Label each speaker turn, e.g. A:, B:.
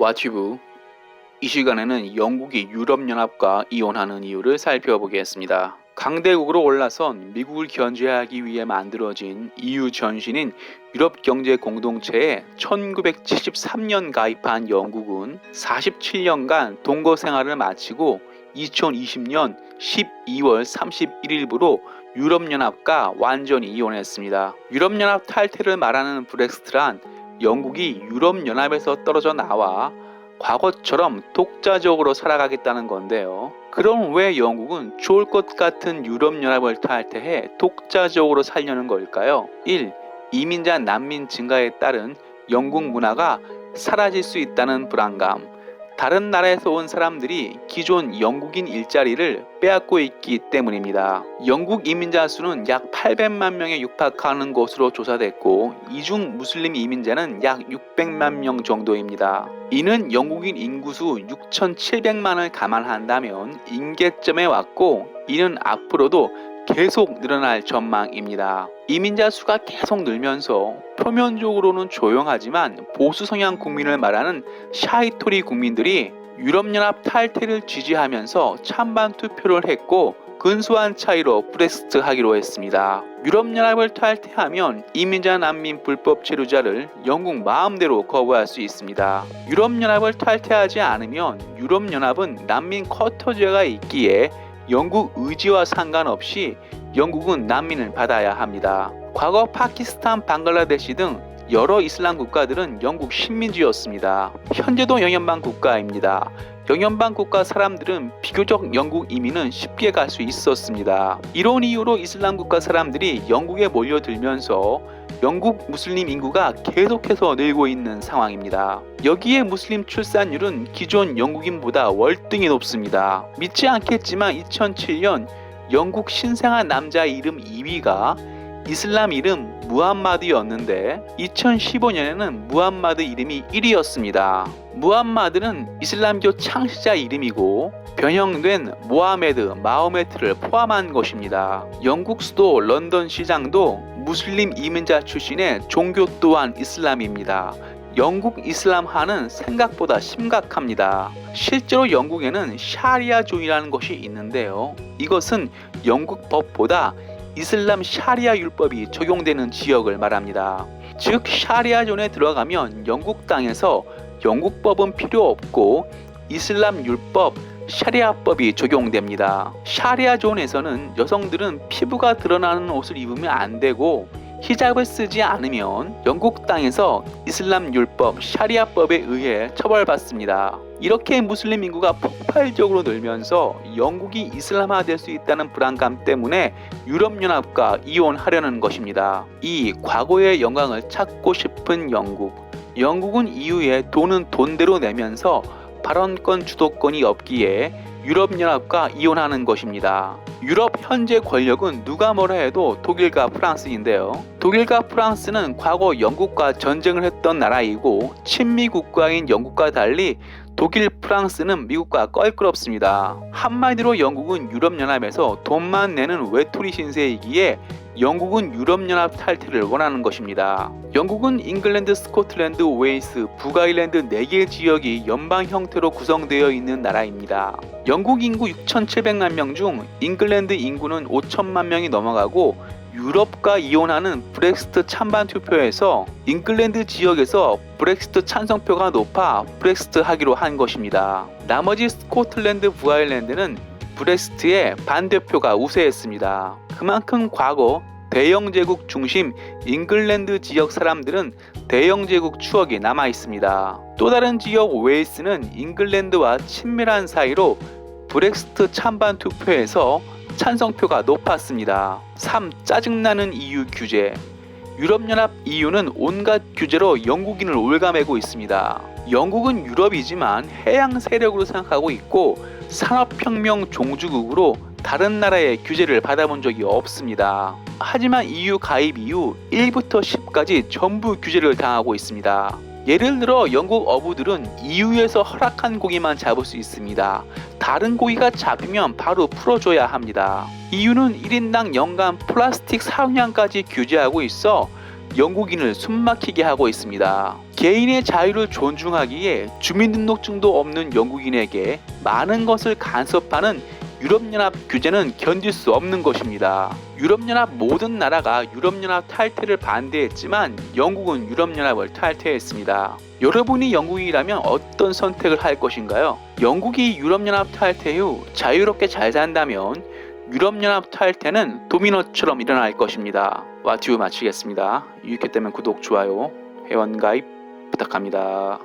A: 와치부 이 시간에는 영국이 유럽연합과 이혼하는 이유를 살펴보겠습니다. 강대국으로 올라선 미국을 견제하기 위해 만들어진 EU 전신인 유럽 경제 공동체에 1973년 가입한 영국은 47년간 동거 생활을 마치고 2020년 12월 31일부로 유럽연합과 완전히 이혼했습니다. 유럽연합 탈퇴를 말하는 브렉시트란 영국이 유럽연합에서 떨어져 나와 과거처럼 독자적으로 살아가겠다는 건데요. 그럼 왜 영국은 좋을 것 같은 유럽연합을 탈퇴해 독자적으로 살려는 걸까요? 1. 이민자 난민 증가에 따른 영국 문화가 사라질 수 있다는 불안감. 다른 나라에서 온 사람들이 기존 영국인 일자리를 빼앗고 있기 때문입니다. 영국 이민자 수는 약 800만 명에 육박하는 것으로 조사됐고 이중 무슬림 이민자는 약 600만 명 정도입니다. 이는 영국인 인구수 6,700만을 감안한다면 임계점에 왔고 이는 앞으로도 계속 늘어날 전망입니다. 이민자 수가 계속 늘면서 표면적으로는 조용하지만 보수 성향 국민을 말하는 샤이토리 국민들이 유럽연합 탈퇴를 지지하면서 찬반 투표를 했고 근소한 차이로 브렉시트 하기로 했습니다. 유럽연합을 탈퇴하면 이민자 난민 불법 체류자를 영국 마음대로 거부할 수 있습니다. 유럽연합을 탈퇴하지 않으면 유럽연합은 난민 쿼터제가 있기에 영국 의지와 상관없이 영국은 난민을 받아야 합니다. 과거 파키스탄, 방글라데시 등 여러 이슬람 국가들은 영국 식민지였습니다. 현재도 영연방 국가입니다. 영연방 국가 사람들은 비교적 영국 이민은 쉽게 갈 수 있었습니다. 이런 이유로 이슬람 국가 사람들이 영국에 몰려들면서 영국 무슬림 인구가 계속해서 늘고 있는 상황입니다. 여기에 무슬림 출산율은 기존 영국인보다 월등히 높습니다. 믿지 않겠지만 2007년 영국 신생아 남자 이름 2위가 이슬람 이름 무함마드였는데 2015년에는 무함마드 이름이 1위였습니다. 무함마드는 이슬람교 창시자 이름이고 변형된 모하메드, 마호메트를 포함한 것입니다. 영국 수도 런던 시장도 무슬림 이민자 출신의 종교 또한 이슬람입니다. 영국 이슬람화는 생각보다 심각합니다. 실제로 영국에는 샤리아존이라는 것이 있는데요. 이것은 영국 법보다 이슬람 샤리아 율법이 적용되는 지역을 말합니다. 즉 샤리아존에 들어가면 영국 땅에서 영국 법은 필요 없고 이슬람 율법 샤리아법이 적용됩니다. 샤리아 존에서는 여성들은 피부가 드러나는 옷을 입으면 안 되고 히잡을 쓰지 않으면 영국 땅에서 이슬람 율법 샤리아법에 의해 처벌받습니다. 이렇게 무슬림 인구가 폭발적으로 늘면서 영국이 이슬람화될 수 있다는 불안감 때문에 유럽연합과 이혼하려는 것입니다. 이 과거의 영광을 찾고 싶은 영국. 영국은 이후에 돈은 돈대로 내면서 발언권 주도권이 없기에 유럽연합과 이혼하는 것입니다. 유럽 현재 권력은 누가 뭐라 해도 독일과 프랑스인데요. 독일과 프랑스는 과거 영국과 전쟁을 했던 나라이고 친미 국가인 영국과 달리 독일, 프랑스는 미국과 껄끄럽습니다. 한마디로 영국은 유럽연합에서 돈만 내는 외톨이 신세이기에 영국은 유럽연합 탈퇴를 원하는 것입니다. 영국은 잉글랜드, 스코틀랜드, 웨일스, 북아일랜드 4개 지역이 연방 형태로 구성되어 있는 나라입니다. 영국 인구 6,700만 명 중 잉글랜드 인구는 5천만 명이 넘어가고 유럽과 이혼하는 브렉시트 찬반 투표에서 잉글랜드 지역에서 브렉시트 찬성표가 높아 브렉시트 하기로 한 것입니다. 나머지 스코틀랜드, 북아일랜드는 브렉시트의 반대표가 우세했습니다. 그만큼 과거 대영 제국 중심 잉글랜드 지역 사람들은 대영 제국 추억이 남아 있습니다. 또 다른 지역 웨일스는 잉글랜드와 친밀한 사이로 브렉시트 찬반 투표에서 찬성표가 높았습니다. 3. 짜증나는 EU 규제 유럽연합 EU는 온갖 규제로 영국인을 올가매고 있습니다. 영국은 유럽이지만 해양 세력으로 생각하고 있고 산업혁명 종주국으로 다른 나라의 규제를 받아본 적이 없습니다. 하지만 EU 가입 이후 1부터 10까지 전부 규제를 당하고 있습니다. 예를 들어 영국 어부들은 EU에서 허락한 고기만 잡을 수 있습니다. 다른 고기가 잡히면 바로 풀어줘야 합니다. EU는 1인당 연간 플라스틱 사용량까지 규제하고 있어 영국인을 숨막히게 하고 있습니다. 개인의 자유를 존중하기에 주민등록증도 없는 영국인에게 많은 것을 간섭하는 유럽연합 규제는 견딜 수 없는 것입니다. 유럽연합 모든 나라가 유럽연합 탈퇴를 반대했지만 영국은 유럽연합을 탈퇴했습니다. 여러분이 영국이라면 어떤 선택을 할 것인가요? 영국이 유럽연합 탈퇴 후 자유롭게 잘 산다면 유럽연합 탈퇴는 도미노처럼 일어날 것입니다. 와튜브 마치겠습니다. 유익했다면 구독, 좋아요, 회원 가입 부탁합니다.